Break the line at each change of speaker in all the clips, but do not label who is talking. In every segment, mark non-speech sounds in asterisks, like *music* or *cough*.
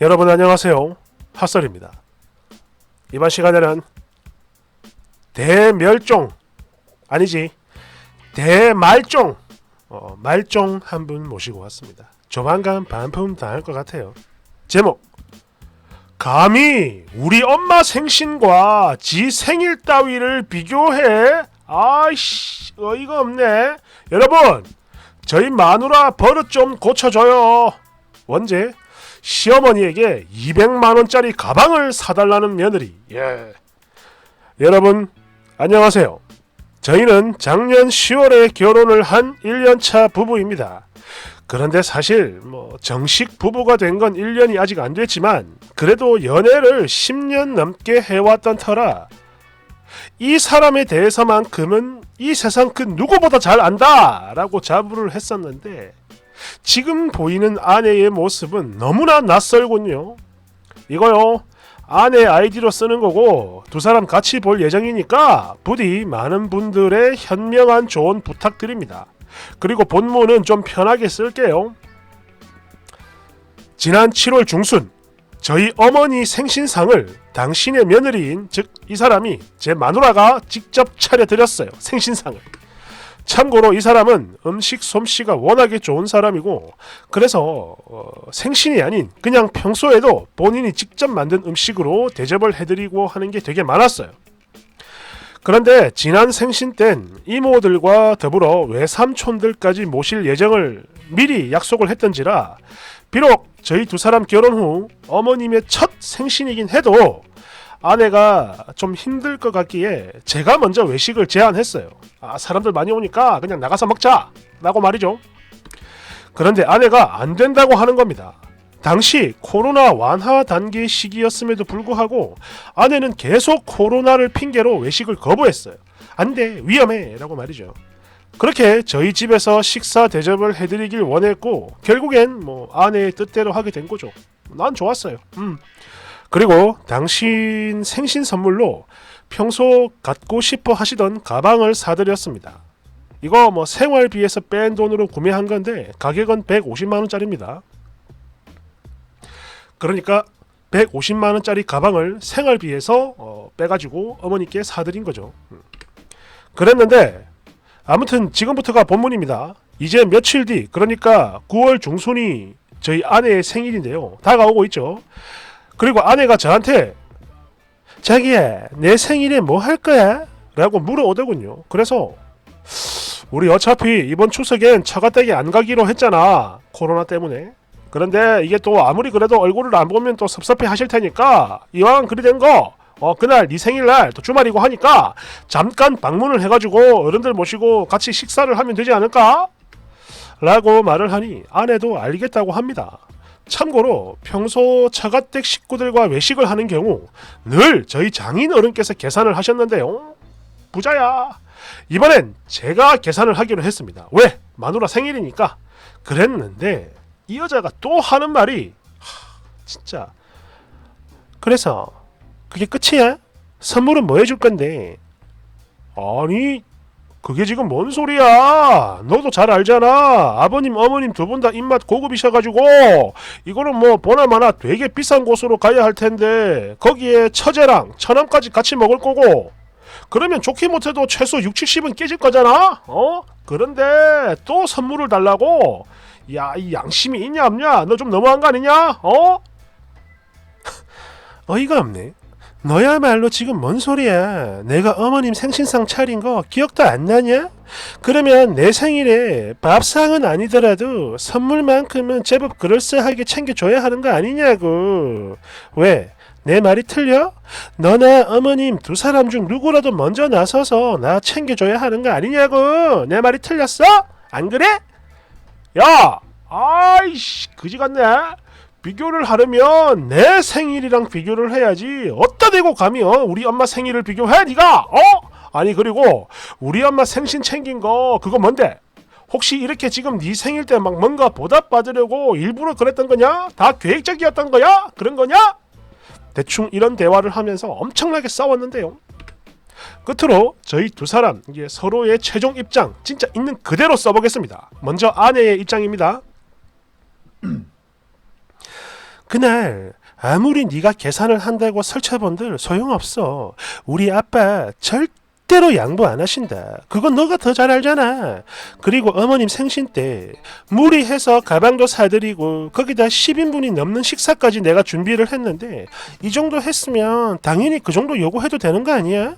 여러분 안녕하세요. 핫설입니다. 이번 시간에는 대멸종 아니지 대말종 어, 말종 한 분 모시고 왔습니다. 조만간 반품 당할 것 같아요. 제목 감히 우리 엄마 생신과 지 생일 따위를 비교해? 아이씨 어이가 없네. 여러분 저희 마누라 버릇 좀 고쳐줘요. 원제 시어머니에게 200만 원짜리 가방을 사달라는 며느리. 예. 여러분 안녕하세요. 저희는 작년 10월에 결혼을 한 1년차 부부입니다. 그런데 사실 뭐 정식 부부가 된 건 1년이 아직 안 됐지만 그래도 연애를 10년 넘게 해왔던 터라 이 사람에 대해서만큼은 이 세상 그 누구보다 잘 안다 라고 자부를 했었는데 지금 보이는 아내의 모습은 너무나 낯설군요. 이거요. 아내 아이디로 쓰는 거고 두 사람 같이 볼 예정이니까 부디 많은 분들의 현명한 조언 부탁드립니다. 그리고 본문은 좀 편하게 쓸게요. 지난 7월 중순 저희 어머니 생신상을 당신의 며느리인 즉 이 사람이 제 마누라가 직접 차려드렸어요. 생신상을. 참고로 이 사람은 음식 솜씨가 워낙에 좋은 사람이고 그래서 어, 생신이 아닌 그냥 평소에도 본인이 직접 만든 음식으로 대접을 해드리고 하는 게 되게 많았어요. 그런데 지난 생신 땐 이모들과 더불어 외삼촌들까지 모실 예정을 미리 약속을 했던지라 비록 저희 두 사람 결혼 후 어머님의 첫 생신이긴 해도 아내가 좀 힘들 것 같기에 제가 먼저 외식을 제안했어요. 아, 사람들 많이 오니까 그냥 나가서 먹자! 라고 말이죠. 그런데 아내가 안 된다고 하는 겁니다. 당시 코로나 완화 단계 시기였음에도 불구하고 아내는 계속 코로나를 핑계로 외식을 거부했어요. 안 돼, 위험해! 라고 말이죠. 그렇게 저희 집에서 식사 대접을 해드리길 원했고 결국엔 뭐 아내의 뜻대로 하게 된 거죠. 난 좋았어요. 음. 그리고 당신 생신 선물로 평소 갖고 싶어 하시던 가방을 사드렸습니다. 이거 뭐 생활비에서 뺀 돈으로 구매한 건데 가격은 150만 원짜리입니다. 그러니까 150만 원짜리 가방을 생활비에서 어, 빼가지고 어머니께 사드린 거죠. 음. 그랬는데 아무튼 지금부터가 본문입니다. 이제 며칠 뒤 그러니까 9월 중순이 저희 아내의 생일인데요. 다가오고 있죠. 그리고 아내가 저한테 자기야 내 생일에 뭐 할 거야? 라고 물어오더군요. 그래서 우리 어차피 이번 추석엔 처가댁에 안 가기로 했잖아. 코로나 때문에. 그런데 이게 또 아무리 그래도 얼굴을 안 보면 또 섭섭해 하실 테니까 이왕 그리 된 거 어 그날 네 생일날 또 주말이고 하니까 잠깐 방문을 해가지고 어른들 모시고 같이 식사를 하면 되지 않을까? 라고 말을 하니 아내도 알겠다고 합니다. 참고로 평소 처가댁 식구들과 외식을 하는 경우 늘 저희 장인 어른께서 계산을 하셨는데요. 부자야. 이번엔 제가 계산을 하기로 했습니다. 왜? 마누라 생일이니까. 그랬는데 이 여자가 또 하는 말이 하, 진짜 그래서 그게 끝이야? 선물은 뭐 해줄 건데? 아니 그게 지금 뭔 소리야? 너도 잘 알잖아. 아버님, 어머님 두 분 다 입맛 고급이셔가지고 이거는 뭐 보나마나 되게 비싼 곳으로 가야 할 텐데 거기에 처제랑 처남까지 같이 먹을 거고 그러면 좋게 못해도 최소 6, 70은 깨질 거잖아. 어? 그런데 또 선물을 달라고? 야, 이 양심이 있냐 없냐? 너 좀 너무한 거 아니냐? 어? *laughs* 어이가 없네. 너야말로 지금 뭔 소리야? 내가 어머님 생신상 차린 거 기억도 안 나냐? 그러면 내 생일에 밥상은 아니더라도 선물만큼은 제법 그럴싸하게 챙겨줘야 하는 거 아니냐고. 왜? 내 말이 틀려? 너나 어머님 두 사람 중 누구라도 먼저 나서서 나 챙겨줘야 하는 거 아니냐고. 내 말이 틀렸어? 안 그래? 야! 아이씨, 그지 같네. 비교를 하려면 내 생일이랑 비교를 해야지. 어따 대고 어? 우리 엄마 생일을 비교해 네가? 어? 아니 그리고 우리 엄마 생신 챙긴 거 그거 뭔데? 혹시 이렇게 지금 네 생일 때 막 뭔가 보답받으려고 일부러 그랬던 거냐? 다 계획적이었던 거야? 그런 거냐? 대충 이런 대화를 하면서 엄청나게 싸웠는데요. 끝으로 저희 두 사람 이게 서로의 최종 입장 진짜 있는 그대로 써보겠습니다. 먼저 아내의 입장입니다. 그날 아무리 네가 계산을 한다고 설쳐본들 소용없어. 우리 아빠 절대로 양보 안 하신다. 그건 너가 더 잘 알잖아. 그리고 어머님 생신 때 무리해서 가방도 사드리고 거기다 10인분이 넘는 식사까지 내가 준비를 했는데 이 정도 했으면 당연히 그 정도 요구해도 되는 거 아니야?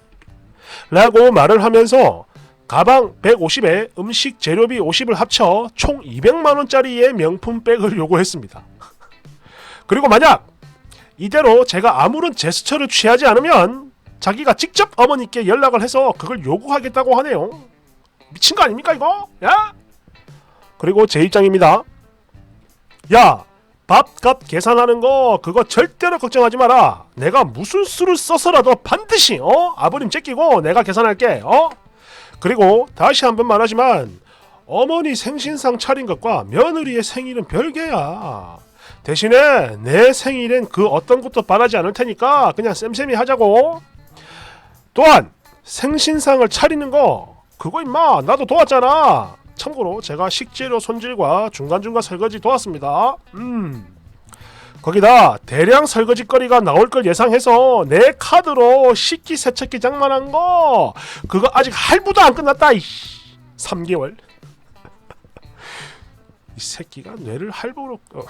라고 말을 하면서 가방 150에 음식 재료비 50을 합쳐 총 200만 원짜리의 명품 백을 요구했습니다. 그리고 만약 이대로 제가 아무런 제스처를 취하지 않으면 자기가 직접 어머니께 연락을 해서 그걸 요구하겠다고 하네요. 미친 거 아닙니까 이거? 야? 그리고 제 입장입니다. 야, 밥값 계산하는 거 그거 절대로 걱정하지 마라. 내가 무슨 수를 써서라도 반드시 어 아버님 제끼고 내가 계산할게. 어? 그리고 다시 한 번 말하지만 어머니 생신상 차린 것과 며느리의 생일은 별개야. 대신에 내 생일엔 그 어떤 것도 바라지 않을 테니까 그냥 쌤쌤이 하자고. 또한 생신상을 차리는 거 그거 임마 나도 도왔잖아. 참고로 제가 식재료 손질과 중간중간 설거지 도왔습니다. 음. 거기다 대량 설거지 거리가 나올 걸 예상해서 내 카드로 식기 세척기 장만한 거 그거 아직 할부도 안 끝났다. 이 3개월. *laughs* 이 새끼가 뇌를 할부로 어.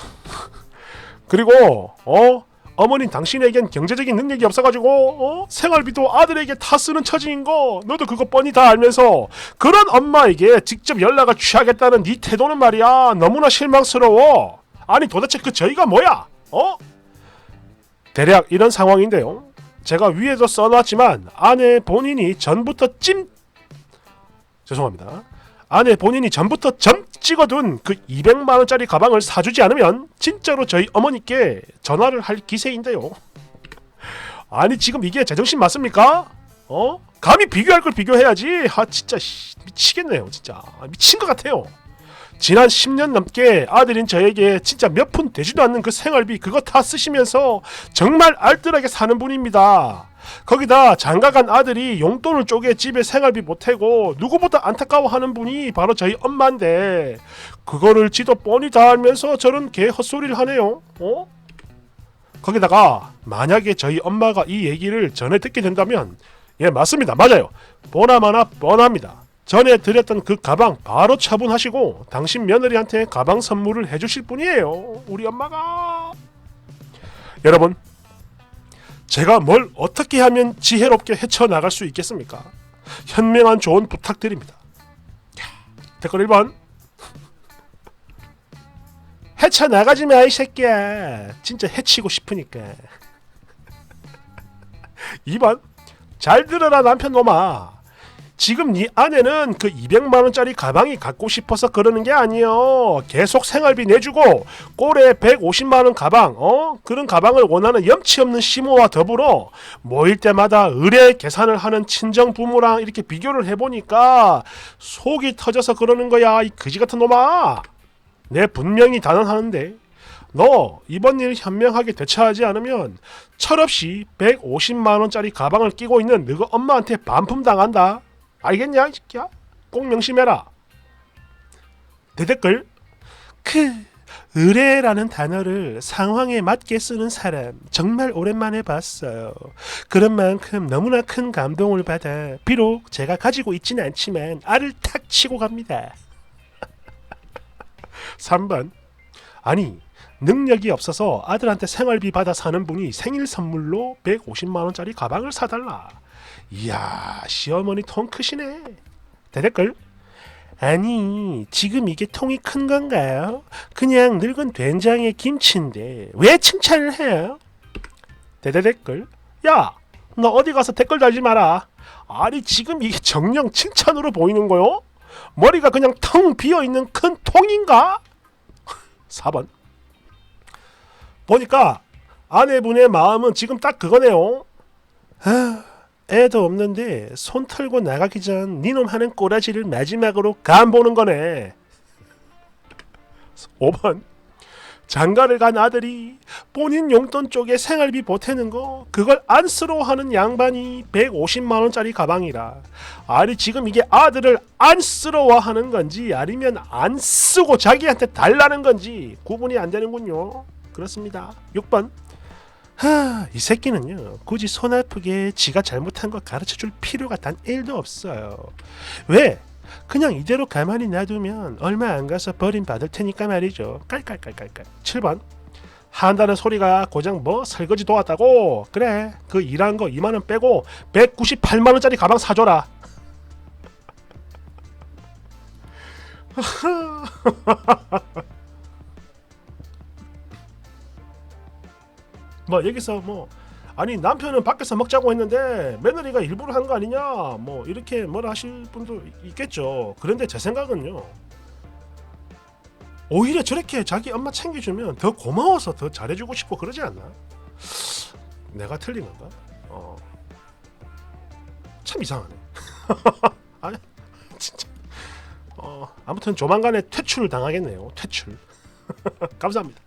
그리고 어? 어머님 당신에겐 경제적인 능력이 없어가지고 어? 생활비도 아들에게 다 쓰는 처지인 거 너도 그거 뻔히 다 알면서 그런 엄마에게 직접 연락을 취하겠다는 네 태도는 말이야. 너무나 실망스러워. 아니 도대체 그 저희가 뭐야? 어? 대략 이런 상황인데요. 제가 위에도 써놨지만 아내 본인이 전부터 찜! 죄송합니다 아내 본인이 전부터 점 찍어둔 그 200만 원짜리 가방을 사주지 않으면 진짜로 저희 어머니께 전화를 할 기세인데요. 아니 지금 이게 제정신 맞습니까? 어? 감히 비교할 걸 비교해야지. 아 진짜 씨, 미치겠네요. 진짜 아, 미친 것 같아요. 지난 10년 넘게 아들인 저에게 진짜 몇 푼 되지도 않는 그 생활비 그거 다 쓰시면서 정말 알뜰하게 사는 분입니다. 거기다 장가간 아들이 용돈을 쪼개 집에 생활비 보태고 누구보다 안타까워하는 분이 바로 저희 엄마인데 그거를 지도 뻔히 다 알면서 저런 개 헛소리를 하네요. 어? 거기다가 만약에 저희 엄마가 이 얘기를 전해 듣게 된다면 예 맞습니다. 맞아요. 보나마나 뻔합니다. 전에 드렸던 그 가방 바로 처분하시고 당신 며느리한테 가방 선물을 해주실 분이에요. 우리 엄마가. 여러분 제가 뭘 어떻게 하면 지혜롭게 헤쳐나갈 수 있겠습니까? 현명한 조언 부탁드립니다. 야, 댓글 1번 *laughs* 헤쳐나가지 마 이 새끼야. 진짜 해치고 싶으니까. *laughs* 2번 잘 들어라 남편 놈아. 지금 네 아내는 그 200만 원짜리 가방이 갖고 싶어서 그러는 게 아니요. 계속 생활비 내주고 꼴에 150만 원 가방, 어 그런 가방을 원하는 염치 없는 시모와 더불어 모일 때마다 의뢰 계산을 하는 친정 부모랑 이렇게 비교를 해보니까 속이 터져서 그러는 거야 이 그지 같은 놈아. 내 분명히 단언하는데 너 이번 일 현명하게 대처하지 않으면 철없이 150만 원짜리 가방을 끼고 있는 너가 엄마한테 반품 당한다. 알겠냐 이 새끼야? 꼭 명심해라. 대댓글 크 의뢰라는 단어를 상황에 맞게 쓰는 사람 정말 오랜만에 봤어요. 그런 만큼 너무나 큰 감동을 받아 비록 제가 가지고 있지는 않지만 알을 탁 치고 갑니다. *laughs* 3번 아니 능력이 없어서 아들한테 생활비 받아 사는 분이 생일 선물로 150만 원짜리 가방을 사달라. 이야 시어머니 통 크시네. 대댓글 아니 지금 이게 통이 큰 건가요? 그냥 늙은 된장에 김치인데 왜 칭찬을 해요? 대대댓글 야 너 어디 가서 댓글 달지 마라. 아니 지금 이게 정령 칭찬으로 보이는 거요? 머리가 그냥 텅 비어 있는 큰 통인가? *laughs* 4번. 보니까 아내분의 마음은 지금 딱 그거네요. 아, 애도 없는데 손 털고 나가기 전 니놈 하는 꼬라지를 마지막으로 간 보는 거네. 5번. 장가를 간 아들이 본인 용돈 쪽에 생활비 보태는 거 그걸 안쓰러워하는 양반이 150만 원짜리 가방이라 아니 지금 이게 아들을 안쓰러워하는 건지 아니면 안 쓰고 자기한테 달라는 건지 구분이 안 되는군요 그렇습니다. 6번. 하, 이 새끼는요. 굳이 손 아프게 지가 잘못한 거 가르쳐 줄 필요가 단 1도 없어요. 왜? 그냥 이대로 가만히 놔두면 얼마 안 가서 버림받을 테니까 말이죠. 깔깔깔깔깔. 7번. 한다는 소리가 고장 뭐 설거지 도왔다고? 그래. 그 일한 거 2만 원 빼고 198만 원짜리 가방 사줘라. *laughs* 뭐 여기서 뭐 아니 남편은 밖에서 먹자고 했는데 며느리가 일부러 한 거 아니냐? 뭐 이렇게 뭐라 하실 분도 있겠죠. 그런데 제 생각은요. 오히려 저렇게 자기 엄마 챙겨주면 더 고마워서 더 잘해주고 싶고 그러지 않나? 내가 틀린 건가? 어. 참 이상하네. *laughs* 아니 진짜. 어, 아무튼 조만간에 퇴출 당하겠네요. 퇴출. *laughs* 감사합니다